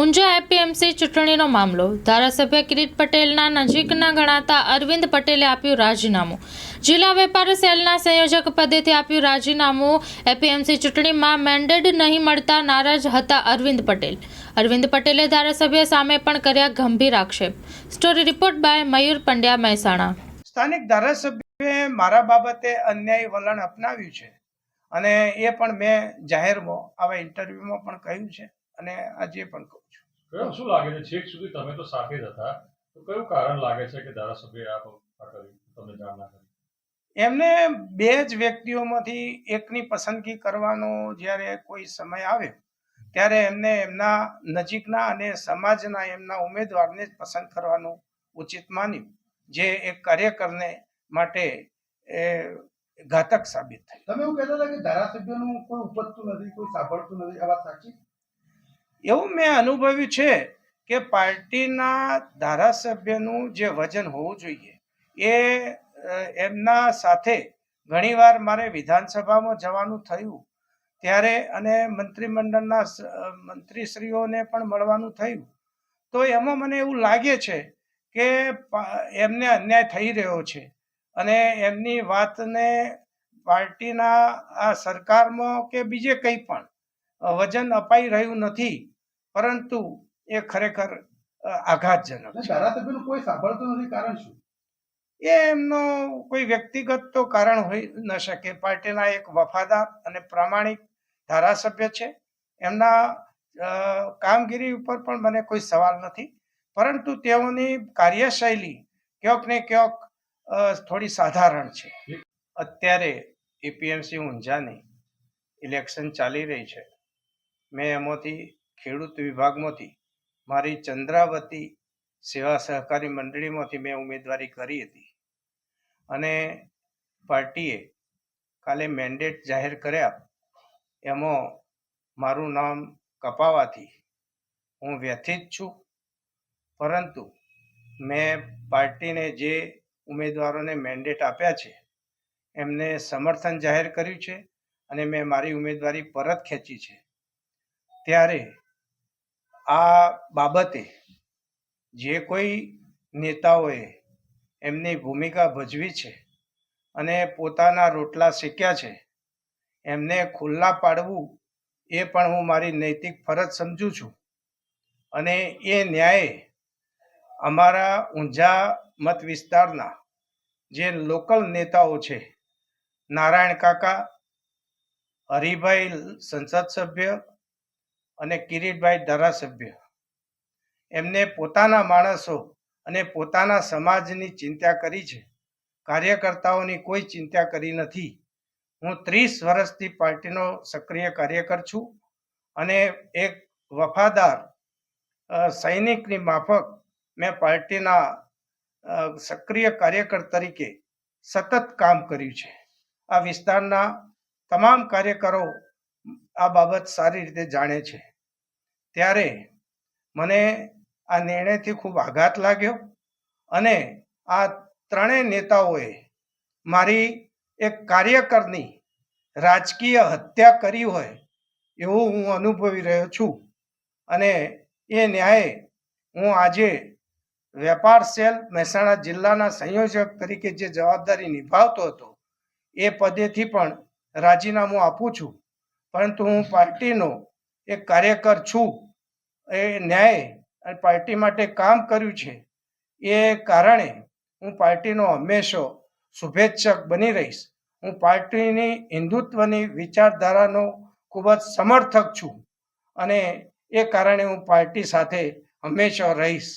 Unjha APMC ચૂંટણીનો મામલો. ધારાસભ્ય કિરીટ પટેલના નજીકના ગણાતા અરવિંદ પટેલે આપ્યું રાજીનામું. જિલ્લા વેપાર સેલના સંયોજક પદેથી આપ્યું રાજીનામું. એપીએમસી ચૂંટણીમાં મેન્ડેડ નહીં મળતા નારાજ હતા અરવિંદ પટેલ. અરવિંદ પટેલે ધારાસભ્ય સામે પણ કર્યા ગંભીર આક્ષેપ. Story report by Mayur Pandya Mehsana. સ્થાનિક ધારાસભ્યએ મારા બાબતે અન્યાય વલણ અપનાવ્યું છે. અને એ પણ મેં જાહેરમાં આવા ઇન્ટરવ્યુમાં પણ કહ્યું છે. અને આજે પણ કહું છું. કયો શું લાગે છે? છેક સુધી તમે તો સાથે જ હતા. તો કયું કારણ લાગે છે કે ધારાસભ્ય આ કર્યું? તમને જાણ ના કરી. એમને બે જ વ્યક્તિઓમાંથી એકની પસંદગી કરવાનો જ્યારે કોઈ સમય આવ્યો ત્યારે એમને એમના નજીકના અને સમાજના એમના ઉમેદવારને જ પસંદ કરવાનું ઉચિત માન્યું જે એક કાર્યકરને માટે એ ઘાતક સાબિત થઈ તમે એવું કહેતા હતા કે ધારાસભ્યનું કોઈ ઉપજતું નથી કોઈ સાંભળતું નથી. આ વાત સાચી? એવું મેં અનુભવ્યું છે કે પાર્ટીના ધારાસભ્યનું જે વજન હોવું જોઈએ, એ એમના સાથે ઘણીવાર મારે વિધાનસભામાં જવાનું થયું ત્યારે અને મંત્રીમંડળના મંત્રીશ્રીઓને પણ મળવાનું થયું. તો એમાં મને એવું લાગે છે કે એમને અન્યાય થઈ રહ્યો છે અને એમની વાતને પાર્ટીના આ સરકારમાં કે બીજે કંઈ પણ વજન અપાઈ રહ્યું નથી પરંતુ એ ખરેખર આઘાતજનક ધારાસભ્યનું કોઈ સાંભળતું નથી કારણ શું? એ એમનો કોઈ વ્યક્તિગત તો કારણ હોઈ ન શકે. પાર્ટીના એક વફાદાર અને પ્રામાણિક ધારાસભ્ય છે. એમના કામગીરી ઉપર પણ મને કોઈ સવાલ નથી. પરંતુ તેઓની કાર્યશૈલી ક્યાંક ને ક્યાંક થોડી સાધારણ છે. અત્યારે એપીએમસી ઊંઝાની ઇલેક્શન ચાલી રહી છે. મેં એમાંથી ખેડૂત વિભાગમાંથી મારી ચંદ્રાવતી સેવા સહકારી મંડળીમાંથી મેં ઉમેદવારી કરી હતી. અને પાર્ટીએ કાલે મેન્ડેટ જાહેર કર્યા. એમાં મારું નામ કપાવાથી હું વ્યથિત છું. પરંતુ મેં પાર્ટીને જે ઉમેદવારોને મેન્ડેટ આપ્યા છે, એમને સમર્થન જાહેર કર્યું છે અને મેં મારી ઉમેદવારી પરત ખેંચી છે. ત્યારે આ બાબતે જે કોઈ નેતાઓએ એમની ભૂમિકા ભજવી છે અને પોતાના રોટલા શેક્યા છે, એમને ખુલ્લા પાડવું એ પણ હું મારી નૈતિક ફરજ સમજું છું. અને એ ન્યાયે અમારા ઊંઝા મત વિસ્તારના જે લોકલ નેતાઓ છે, નારાયણ કાકા, હરિભાઈ સંસદ સભ્ય અને કિરીટભાઈ ધારાસભ્ય. એમને પોતાના માણસો અને પોતાના સમાજની ચિંતા કરી છે. કાર્યકર્તાઓની કોઈ ચિંતા કરી નથી. હું ત્રીસ વર્ષથી પાર્ટીનો સક્રિય કાર્યકર છું અને એક વફાદાર સૈનિકની માફક મેં પાર્ટીના સક્રિય કાર્યકર તરીકે સતત કામ કર્યું છે. આ વિસ્તારના તમામ કાર્યકરો આ બાબત સારી રીતે જાણે છે. ત્યારે મને આ નિર્ણયથી ખૂબ આઘાત લાગ્યો અને આ ત્રણેય નેતાઓએ મારી એક કાર્યકરની રાજકીય હત્યા કરી હોય એવું હું અનુભવી રહ્યો છું અને એ ન્યાયે હું આજે વેપાર સેલ મહેસાણા જિલ્લાના સંયોજક તરીકે જે જવાબદારી નિભાવતો હતો એ પદેથી પણ રાજીનામું આપું છું. પરંતુ હું પાર્ટીનો એક કાર્યકર છું. એ ન્યાય અને પાર્ટી માટે કામ કર્યું છે. એ કારણે હું પાર્ટીનો હંમેશા શુભેચ્છક બની રહીશ. હું પાર્ટીની હિન્દુત્વની વિચારધારાનો ખૂબ જ સમર્થક છું અને એ કારણે હું પાર્ટી સાથે હંમેશા રહીશ.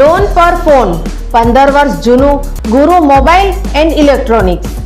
લોન પર ફોન પંદર વર્ષ જૂનું ગુરુ મોબાઈલ એન્ડ ઇલેક્ટ્રોનિક્સ.